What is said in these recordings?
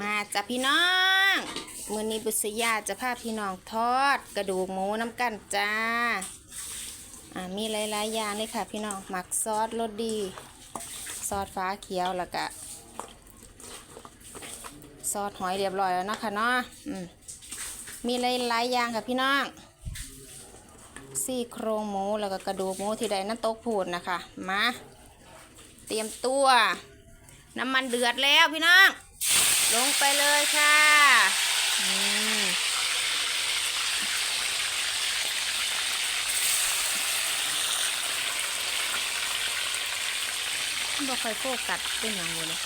มาจ้ะพี่น้องมือนี้บุษยาจะพาพี่น้องทอด กระดูกหมูน้ำกันจ้า อ่ามีหลายๆอย่างเลยค่ะพี่น้องหมักซอสรสดี ซอสฟ้าเขียวแล้วก็ซอสหอยเรียบร้อยแล้วเนาะคะเนาะอืมมีหลายๆอย่างค่ะพี่น้องซี่โครงหมูแล้วก็กระดูกหมูที่ใดนั่นโต๊ะพูดนะคะ มา เตรียมตัว น้ำมันเดือดแล้วพี่น้อง ลงไปเลยค่ะอืมบ่ค่อยโฟกัสเป็นอย่างนี้เลย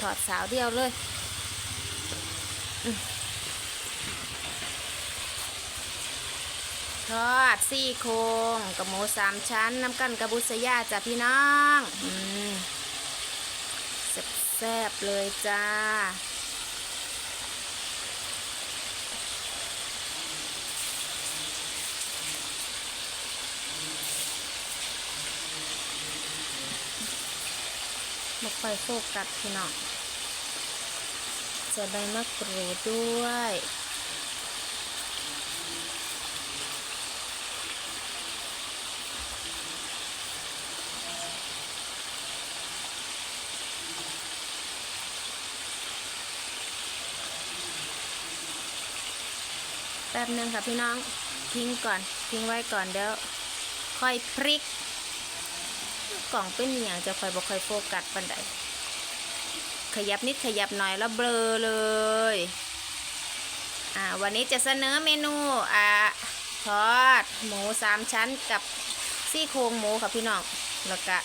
ถอดสาวเดียวเลยทอดซี่โครงกับหมูสามชั้นน้ำกันกับบุษยาจ้ะพี่น้องอแซ่บๆเลยจ้า บกไฟโฟกัสพี่น้องใส่ใบมะกรูดด้วยแป๊บหนึงค่ะพี่น้องทิ้งก่อนทิ้งไว้ก่อนเดี๋ยวค่อยพริก กล่องเป็นอย่างจะคอยบอกคอยโฟกัสปันใดขยับนิดขยับหน่อยแล้วเบลอเลยอ่าวันนี้จะเสนอเมนูอ่าทอดหมูสามชั้นกับซี่โครงหมูค่ะพี่น้องแล้วก็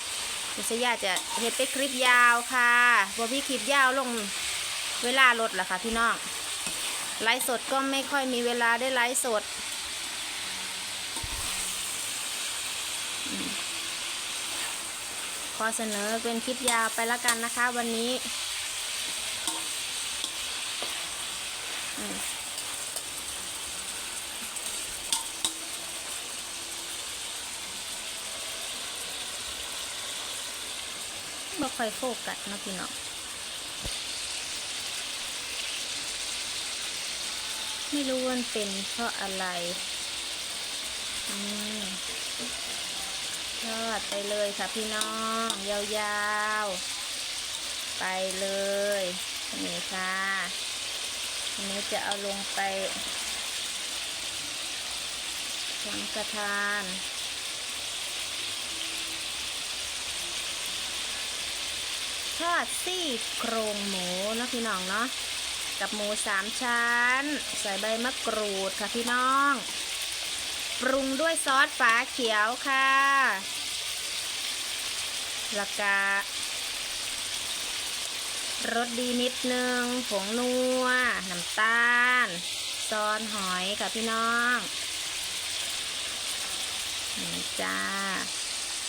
มิสยาจะเห็ดไปคลิปยาวค่ะพอพี่คลิปยาวลงเวลาลดละค่ะพี่น้องไลฟ์สดก็ไม่ค่อยมีเวลาได้ไลฟ์สด ขอเสนอเป็นคลิปยาวไปละกันนะคะ วันนี้อืมบ่ค่อยโฟกัสนะพี่น้องไม่รู้ว่าเป็นเพราะอะไร อืม ทอดไปเลยค่ะพี่น้อง ยาวๆ ไปเลยนี่ค่ะอันนี้จะเอาลงไปสังกทานทอดซี่โครงหมูนะพี่น้องเนาะกับหมูสามชั้น ใส่ใบมะกรูดค่ะพี่น้อง ปรุงด้วยซอสฝาเขียวค่ะแล้วก็รสดีนิดนึง ผงนัว น้ำตาล ซอนหอยค่ะพี่น้องนี่จ้า